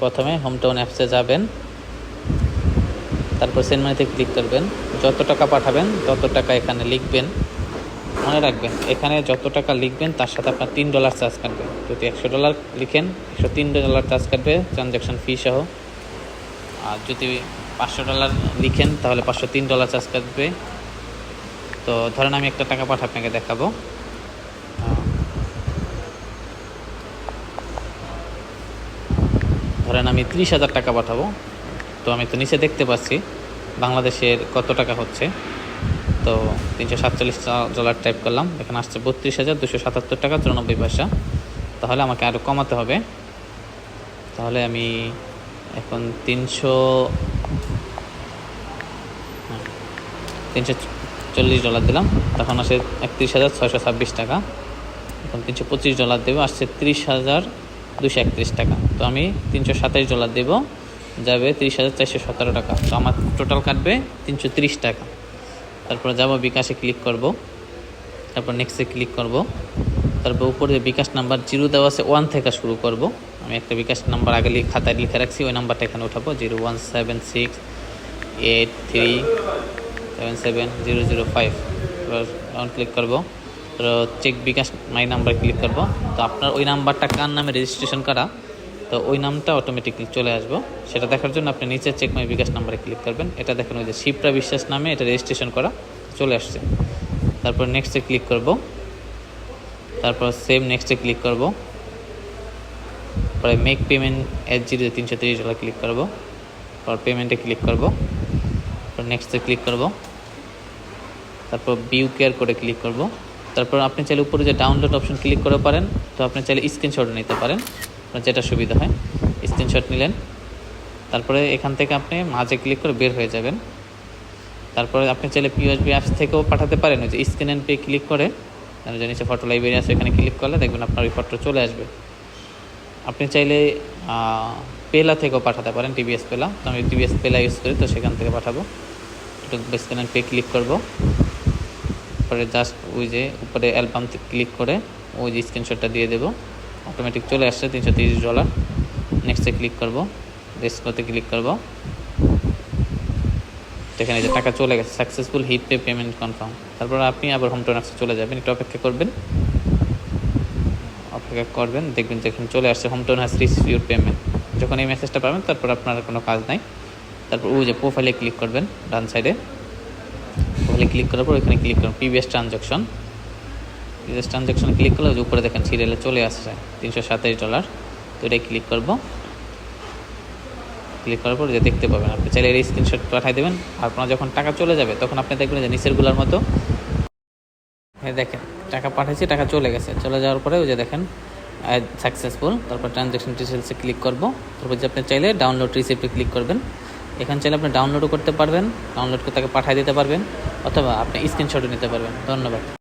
প্রথমে home town অ্যাপসে যাবেন। তারপর সেন্ড মানিতে ক্লিক করবেন। যত টাকা পাঠাবেন, তত টাকা এখানে লিখবেন। মনে রাখবেন, এখানে যত টাকা লিখবেন, তার সাথে আপনার তিন ডলার চার্জ কাটবে। যদি একশো ডলার লিখেন, একশো তিন ডলার চার্জ কাটবে ট্রানজ্যাকশন ফি সহ। আর যদি পাঁচশো ডলার লিখেন, তাহলে পাঁচশো তিন ডলার চার্জ কাটবে। তো ধরেন আমি একটা টাকা পাঠা আপনাকে দেখাবো। ধরেন আমি ত্রিশ হাজার টাকা পাঠাবো, তো আমি তো নিচে দেখতে পাচ্ছি বাংলাদেশের কত টাকা হচ্ছে। তো তিনশো সাতচল্লিশ ডলার টাইপ করলাম, এখানে আসছে বত্রিশ হাজার দুশো সাতাত্তর টাকা চুরানব্বই পয়সা। তাহলে আমাকে আরও কমাতে হবে। তাহলে আমি এখন তিনশো তিনশো চল্লিশ ডলার দিলাম, তখন আসে একত্রিশ হাজার ছয়শো ছাব্বিশ টাকা। এখন তিনশো পঁচিশ ডলার দেবে, আসছে ত্রিশ হাজার দুশো একত্রিশ টাকা। তো আমি তিনশো সাতাশ ডলার দেবো, যাবে তিরিশ হাজার চারশো সতেরো টাকা। তো আমার টোটাল কাটবে তিনশো তিরিশ টাকা। তারপরে যাব বিকাশে ক্লিক করব। তারপর নেক্সটে ক্লিক করব। তারপর উপরে বিকাশ নাম্বার জিরো দেওয়া আছে ওয়ান থেকে শুরু করব। আমি একটা বিকাশ নাম্বার আগে খাতায় লিখে রাখছি, ওই নাম্বারটা এখানে উঠাবো। Zero one seven six eight three seven seven zero zero five. Click করব। Check bKash my number click করব। তো আপনার ওই নাম্বারটা কার নামে রেজিস্ট্রেশন করা? তো ওই নামটা অটোমেটিকলি চলে আসব। সেটা দেখার জন্য আপনি নিচে চেক মাই বিকাশ নাম্বারে ক্লিক করবেন। এটা দেখেন ওই যে শিপ্রা বিশ্বাস নামে এটা রেজিস্ট্রেশন করা চলে আসছে। তারপর নেক্সটে ক্লিক করব। তারপর সেম নেক্সটে ক্লিক করব। পরে মেক পেমেন্ট এট জিরো তিনশো তিরিশ ডলার ক্লিক করব। তারপর পেমেন্টে ক্লিক করব। তারপর নেক্সটে ক্লিক করব। তারপর বিউ কেয়ার করে ক্লিক করব। তারপর আপনি চাইলে উপরে যে ডাউনলোড অপশন ক্লিক করে পারেন, তো আপনি চাইলে স্ক্রিনশট নিতে পারেন, আপনার যেটা সুবিধা হয়। স্ক্রিনশট নিলেন, তারপরে এখান থেকে আপনি মাঝে ক্লিক করে বের হয়ে যাবেন। তারপরে আপনি চাইলে পিওএসবি অ্যাপস থেকেও পাঠাতে পারেন, ওই যে স্ক্যান অ্যান্ড পে ক্লিক করে। যে নিচে ফটো লাইব্রেরি আছে এখানে ক্লিক করলে দেখবেন আপনার ওই ফটো চলে আসবে। আপনি চাইলে পেলা থেকেও পাঠাতে পারেন টিভিএস পেলা তো আমি টিভিএস পেলা ইউজ করি, তো সেখান থেকে পাঠাবো। স্ক্যান অ্যান্ড পে ক্লিক করব। পরে জাস্ট ওই যে উপরে অ্যালবাম ক্লিক করে ওই যে স্ক্রিনশটটা দিয়ে দেবো। অটোমেটিক চলে আসছে, তিনশো তিরিশ ডলার নেক্সটে ক্লিক করব রেস্কোতে ক্লিক করব। এখানে যে টাকা চলে গেছে successful hit pay payment confirm তারপর আপনি আবার হোম টোনাক্সে চলে যাবেন, একটু অপেক্ষা করবেন। অপেক্ষা করবেন, দেখবেন যে এখানে চলে আসছে home tone has received your payment যখন এই মেসেজটা পাবেন, তারপর আপনার কোনো কাজ নাই। তারপর ওই যে প্রোফাইলে ক্লিক করবেন, ডান সাইডে প্রোফাইলে ক্লিক করার পর এখানে ক্লিক করুন previous transaction previous transaction click করলে উপরে দেখেন সিরিয়ালে চলে আসছে, তিনশো সাতাইশ ডলার তো এটাই ক্লিক করব। ক্লিক করার পর যে দেখতে পাবেন আপনি। চাইলে এই স্ক্রিনশট পাঠিয়ে দেবেন। আপনার যখন টাকা চলে যাবে, তখন আপনি দেখবেন যে নিচেরগুলোর মতো হ্যাঁ দেখেন, টাকা পাঠিয়েছি, টাকা চলে গেছে। চলে যাওয়ার পরে ওই যে দেখেন সাকসেসফুল তারপর ট্রানজ্যাকশন ডিটেলসে ক্লিক করব। তারপর যে আপনি চাইলে ডাউনলোড রিসিপ্টে ক্লিক করবেন। এখানে চাইলে আপনি ডাউনলোডও করতে পারবেন ডাউনলোড করে তাকে পাঠিয়ে দিতে পারবেন, অথবা আপনি স্ক্রিনশটও নিতে পারবেন। ধন্যবাদ।